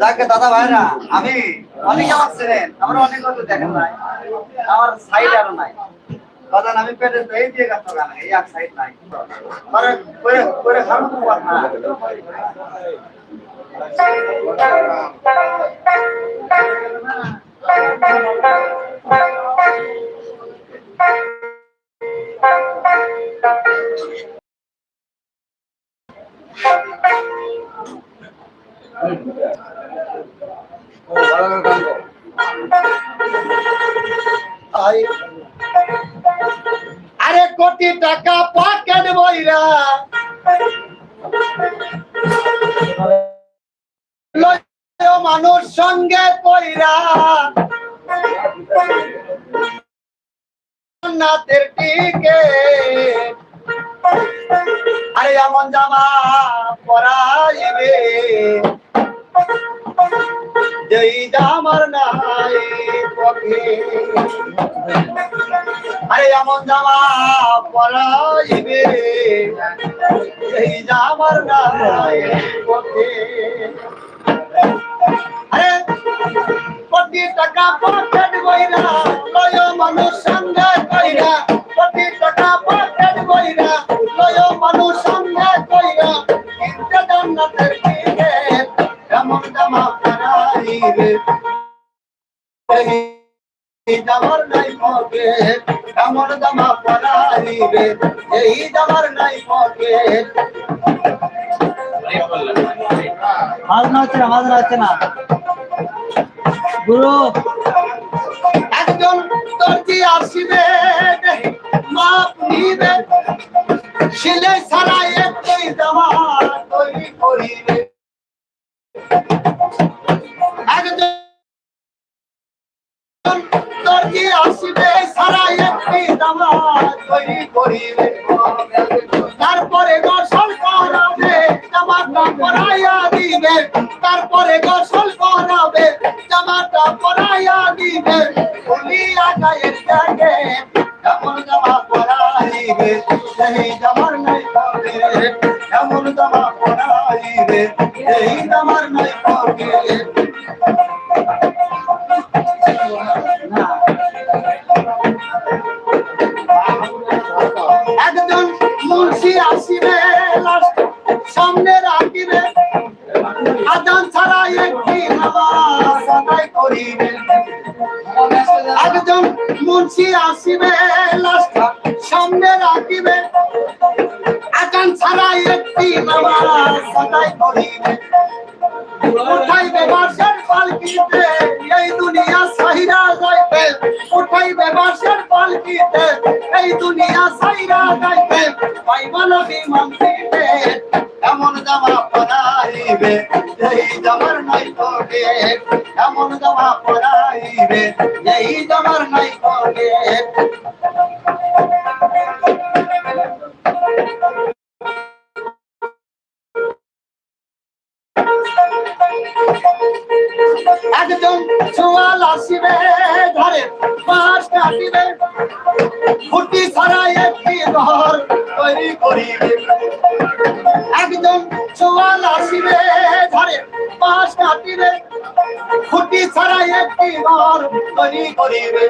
যাকে দাদা ভাইরা, আমি অনেক আমার ছিলেন আমার অনেক হয়তো দেখেন নাই আমার সাইড আরও নাই। আমি পেটে তো দিয়ে গেছো গান সাইড নাই। আরে কোটি টাকা পকেট বইরা। মানুষ সঙ্গে কইরা নাতের টিকে আরে এমন জামা পরাইবে। যেই জামার নাই আরে এমন জামা পরাইবে। এই জামার নাই পকে আরে কোটি টাকা পকেট হচ্ছে না। গুরু। একজন তারপরে দর্শন করাবে পরাইয়া দিবে তারপরে গোসল করাবে, জামাটা পরাইয়া দিবে খুলিয়া গায়ের জাগে এমন জামা পরাইবে, সেই জামার নাই পাবে এমন জামা পরাইবে এই জামার নাই পাবে পাইবা না বিমান দিবে এমন জামা পরাইবে এই জামার নাই তোকে এমন জামা পরাইবে এই জামার নাই তোকে একজন সোয়াল আসিবে ঘরে পাঁচ কাটিবে। ফুটি ছাড়া একটি ঘর তৈরি করিবে। একজন সোয়াল আসিবে ঘরে পাঁচ কাটিবে। ফুটি ছাড়া একটি ঘর তৈরি করিবে।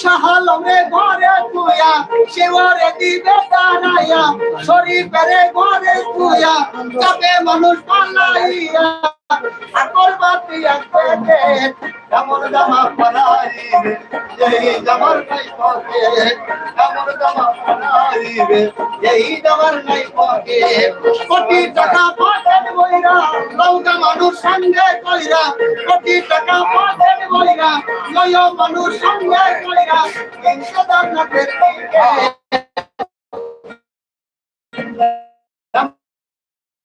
শাহালমে ঘরে তুয়া শিবরে দিবে দাঁড়াইয়া শরীফের ঘরে তুয়া যাবে মানুষ পালাইয়া আকর বাতি আকবে জামা পরাইবে এই জামার নাই পকে এমন জামা পরাইবে নাই পকে কোটি টাকা পাটেন বইরা লৌকা মানুষ সঙ্গে কইরা, কোটি টাকা পাটেন বইরা লয় মানুষ সঙ্গে কইরা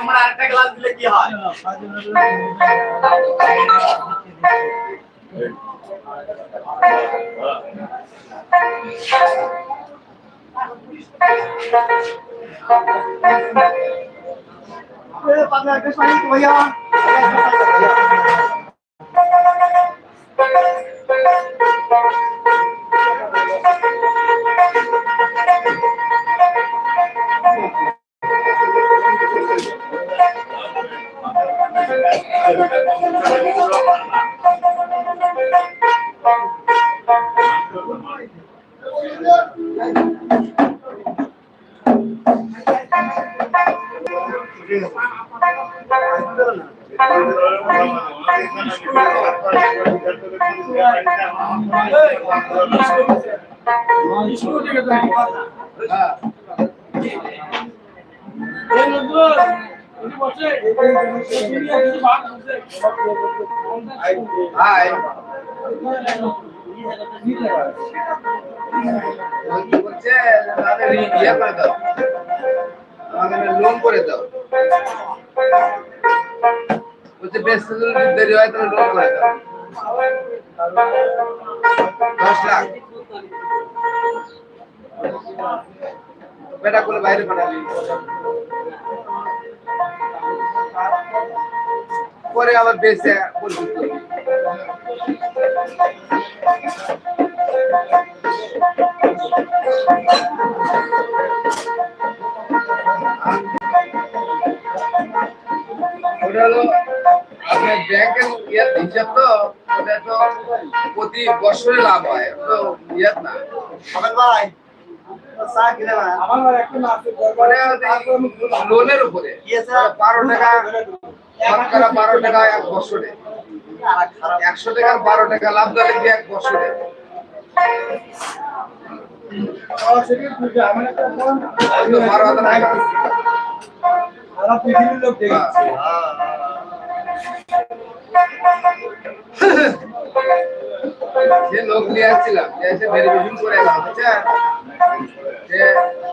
আমরা আরেকটা গ্লাস দিলে কি হয় হাই লোন করে দাও বলছে বেশ দেরি হয় তাহলে দশ লাখ। বেটা করে বাইরে পাঠাবি পরে আবার করবি ওটা হলো আপনার ব্যাংকের ইয়ার হিসাব তো, ওটা তো প্রতি বছরে লাভ হয়, তো ইয়ার না। লোনের উপরে। বারো টাকা শতকরা বারো টাকা এক বছরে। একশো টাকার বারো টাকা লাভ দিলে কি এক বছরে। ওই তো বারো হাজার টাকা। যে লোক নিয়ে আসছিলাম করে এলাম। বুঝছেন যে আজকে করে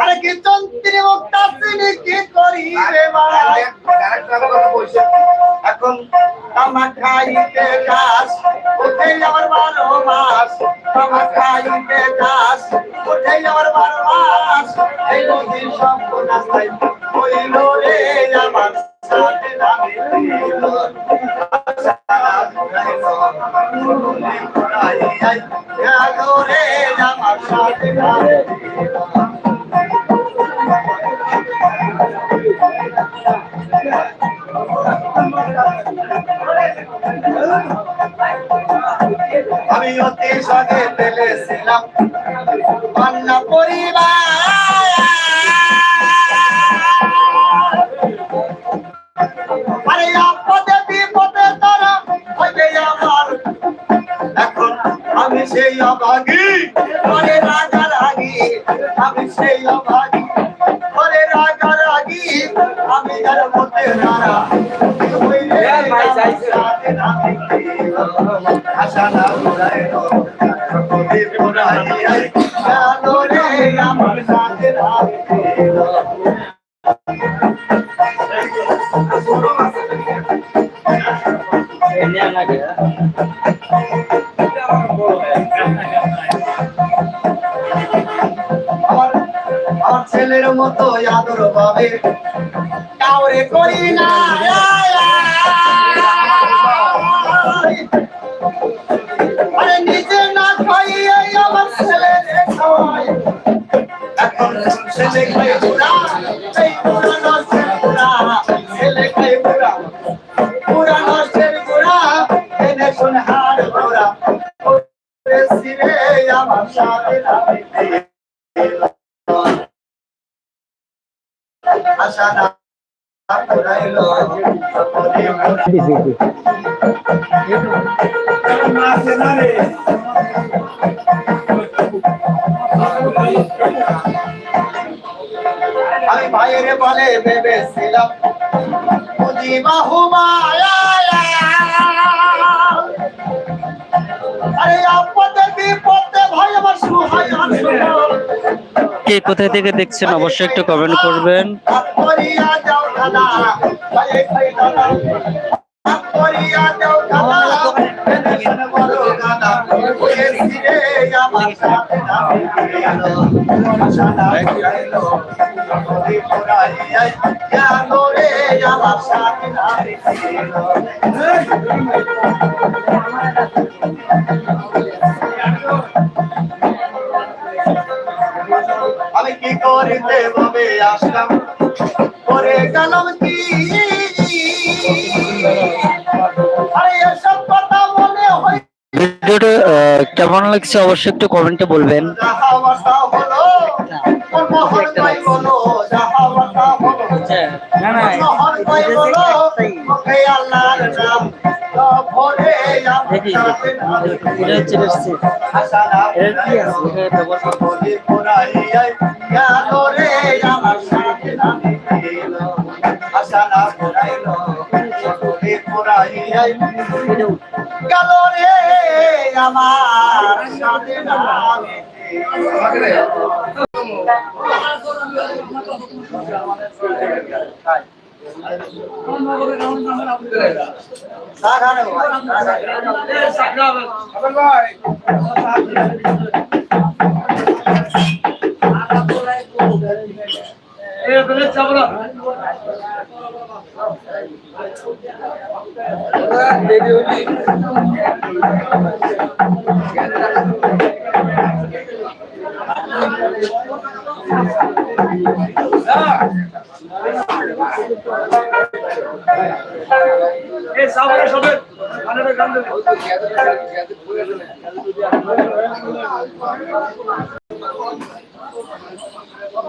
আরে কি চন্ত্রী মুক্তা চিনি কি করি রে ভাই ক্যারেক্টার কথা পঁয়ষট্টি এখন তামা খাইতে ঘাস উঠে আমার বারো মাস। তামা খাইতে ঘাস উঠে আমার বারো মাস। এই নদীর সম্পদ রাস্তায় হইল রে গেল রে আমার সাথে ছেলের মতো আদর পাবে। কাউরে করি না। খাই বুড়া এই বুড়া নষ্টের বুড়া ছেলে খাই বুড়া বুড়া নষ্টের বুড়া এনে শুন হার বুড়া সিরে আমার সাথে আশা না পুরাইলো আমি বলে ভেবেছিলাম। বুঝি আরে আপদে বিপদে ভাই আমার সুহায় কে কোথায় থেকে দেখছেন অবশ্যই একটু কমেন্ট করবেন। করিয়া যাও দাদা আমি কি করিতে ভাবে আসলাম? করে গেলাম কি কেমন লাগছে? অবশ্যই একটু কমেন্টে বলবেন। না গেল রে আমার সাথে নামে গেল সাধারণ ভাই সাধারণ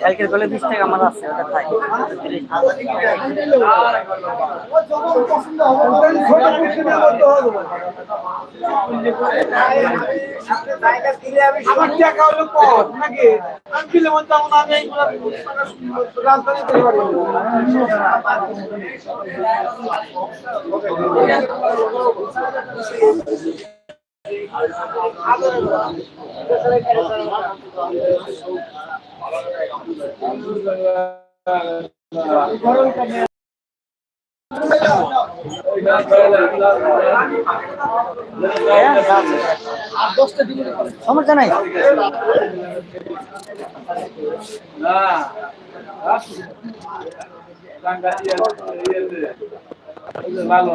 কালকের গলে বিশ টাকা আমার আছে ওটা খাই। কত নাকি? আমি সমস্যা নাই ভালো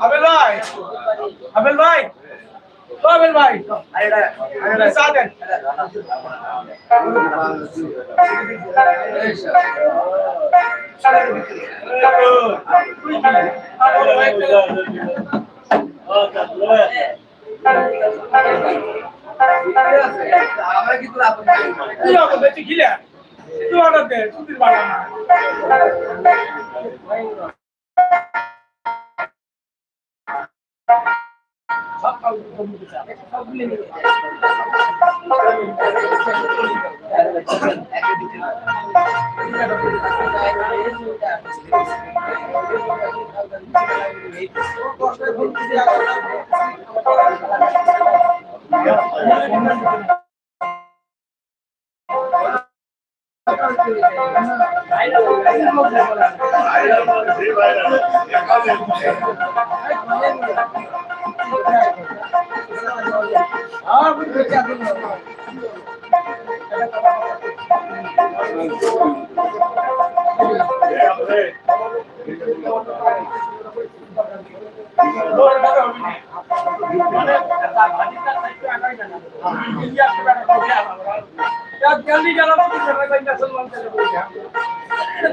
আবেল ভাই আবেল ভাই তবেন ভাই চা দেন এই সব। ঠিকই আছে। আমরা কিন্তু আপন কি অর্ডার দে বাড়া জলদি গেল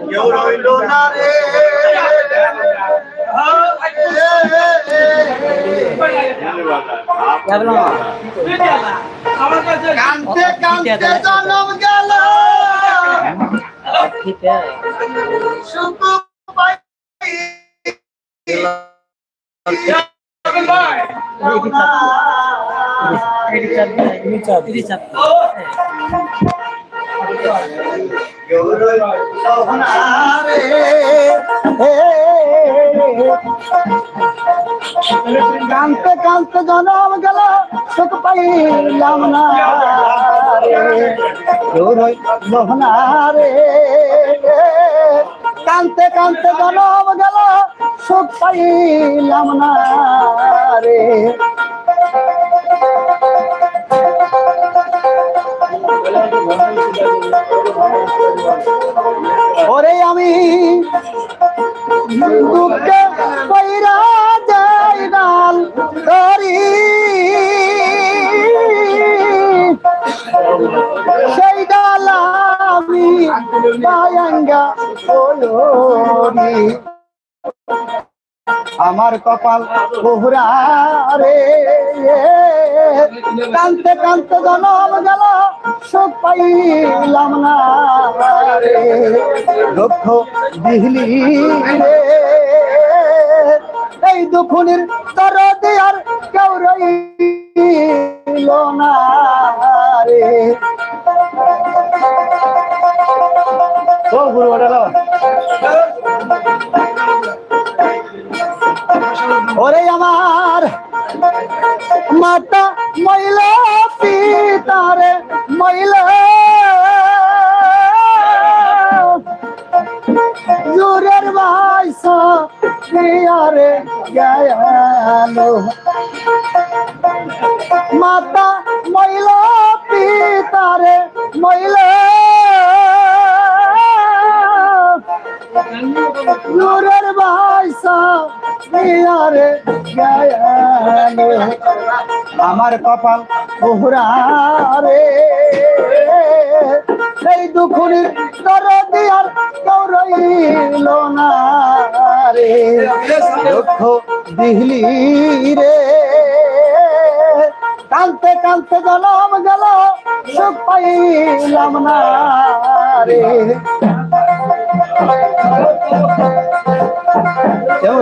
কেউ রইল না রে আমার কাছে কানতে কানতে জনম গেল, সুখ পাইলাম না রে। মোহনা রে। কানতে কানতে জনম গেল, সুখ পাইলাম না রে। দুঃখে কইরা যাই নাল করি সেই ডাল আমি পায়ঙ্গা ওরি আমার কপাল বহুরা রে। কানতে কানতে জনম গেল সুখ পাইলাম না দুঃখ দিহলি এই দুখুনির তর দেয়ার কেউ রইল না রে। ও গুরু ওরে আমার মাতা মহিলা পিতারে মহিলা। জোরের ভাইসা প্রিয়ারে গেল। মাতা মহিলা, পিতারে মহিলা। নূরের ভাইসা প্রিয়ারে গেল। আমার কপাল ওহরা রে সেই দুখুনির তর দিয়ার কেউ রইল না রে। দুঃখ দিহলি রে। কানতে কানতে জনম গেল, সুখ পাইলাম না রে। কেমন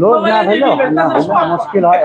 লোক না হইল না মুশকিল হয়।